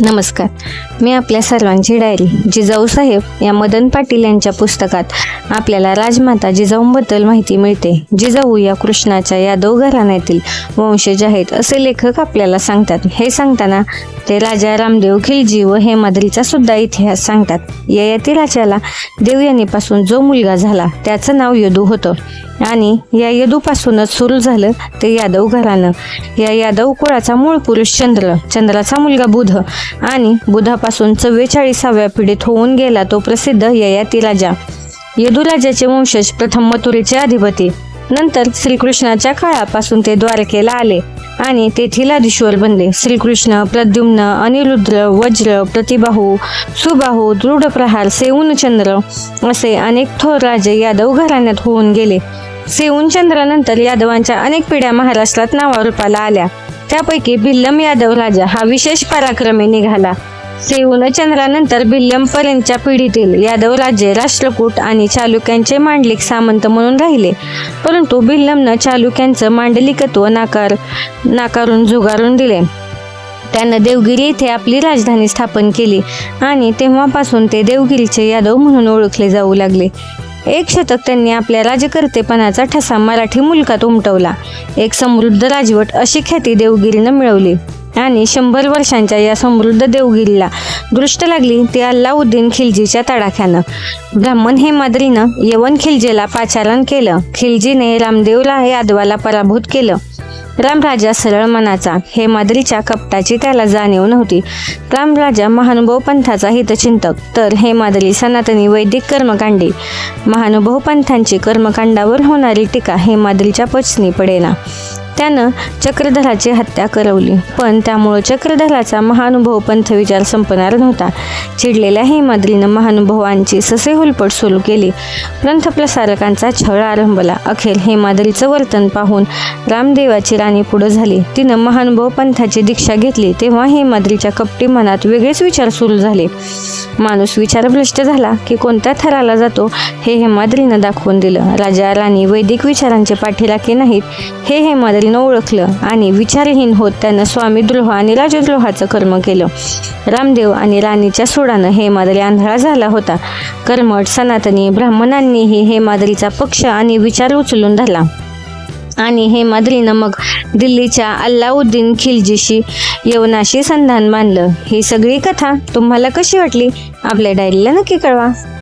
नमस्कार. मी आपल्या सर्वांची डायरी जिजाऊ साहेब या मदन पाटील यांच्या पुस्तकात आपल्याला राजमाता जिजाऊंबद्दल माहिती मिळते. जिजाऊ या कृष्णाच्या यादव घराण्यातील वंशज आहेत असे लेखक आपल्याला सांगतात. हे सांगताना ते राजा रामदेव खिलजी व हेमाद्रीचा सुद्धा इतिहास सांगतात. ययाती राजाला देवयानीपासून जो मुलगा झाला त्याचं नाव यदू होतं. आणि या यदूपासूनच सुरू झालं ते यादव घराणं. या यादव कुळाचा मूळ पुरुष चंद्र. चंद्राचा मुलगा बुध. आणि बुधापासून चव्वेचाळीसाव्या पिढीत होऊन गेला तो प्रसिद्ध ययाती राजा. यदुराजाचे वंशज प्रथम मथुरेचे अधिपती. नंतर श्रीकृष्णाच्या काळापासून ते द्वारकेला आले. आणि तेथील आधीश्वर बनले. श्रीकृष्ण प्रद्युम्न अनिरुद्र वज्र प्रतिबाहू सुबाहू दृढप्रहार सेऊनचंद्र असे अनेक थोर राजे यादव घराण्यात होऊन गेले. सेऊनचंद्रानंतर यादवांच्या अनेक पिढ्या महाराष्ट्रात नावारूपाला आल्या. त्यापैकी भिल्लम यादव राजा हा विशेष पराक्रमी निघाला. सेऊनचंद्रानंतर भिल्लमपर्यंतच्या पिढीतील यादव राजे राष्ट्रकूट आणि चालुक्यांचे मांडलिक सामंत म्हणून राहिले. परंतु भिल्लमनं चालुक्यांचं मांडलिकत्व नाकार नाकारून झुगारून दिले. त्यानं देवगिरी येथे आपली राजधानी स्थापन केली आणि तेव्हापासून ते देवगिरीचे यादव म्हणून ओळखले जाऊ लागले. एक शतक त्यांनी आपल्या राजकर्तेपणाचा ठसा मराठी मुलकात उमटवला. एक समृद्ध राजवट अशी ख्याती देवगिरीनं मिळवली. आणि शंभर वर्षांच्या या समृद्ध देवगिरीला दृष्ट लागली ती अल्लाउद्दीन खिलजीच्या तडाख्यानं. ब्राह्मण हेमाद्रीनं यवन खिलजीला पाचारण केलं. खिलजीने रामदेवला यादवाला पराभूत केलं. रामराजा सरळ मनाचा हे माद्रीच्या कपटाची त्याला जाणीव नव्हती. रामराजा महानुभव पंथाचा हितचिंतक तर हे माद्री सनातनी वैदिक कर्मकांडी. महानुभव पंथांची कर्मकांडावर होणारी टीका हे माद्रीच्या पचनी पडेना. त्यानं चक्रधराची हत्या करवली. पण त्यामुळं चक्रधराचा महानुभव पंथ विचार संपणार नव्हता. चिडलेल्या हेमाद्रीनं महानुभवांची ससे हुलपट सुरू केली. ग्रंथप्रसारकांचा छळ आरंभला. अखेर हेमाद्रीचं वर्तन पाहून रामदेवाची राणी पुढं झाली. तिनं महानुभव पंथाची दीक्षा घेतली तेव्हा हेमाद्रीच्या कपटी मनात वेगळेच विचार सुरू झाले. माणूस विचारभ्रष्ट झाला की कोणत्या थराला जातो हे हेमाद्रीनं दाखवून दिलं. राजा राणी वैदिक विचारांचे पाठीराखे नाहीत हे हेमाद्री हेमाद्रीनं ओळखलं आणि विचारहीन होत त्यानं स्वामीद्रोह आणि राजद्रोहाचं कर्म केलं. रामदेव आणि राणीच्या सोडानं हेमाद्री आंधळा झाला होता. कर्मठ सनातनी ब्राह्मणांनीही हेमाद्रीचा पक्ष आणि विचार उचलून धरला. आणि हेमाद्रीनं मग दिल्लीच्या अल्लाउद्दीन खिलजीशी यवनाशी संधान बांधलं ही सगळी कथा तुम्हाला कशी वाटली? आपल्या डायरीला नक्की कळवा.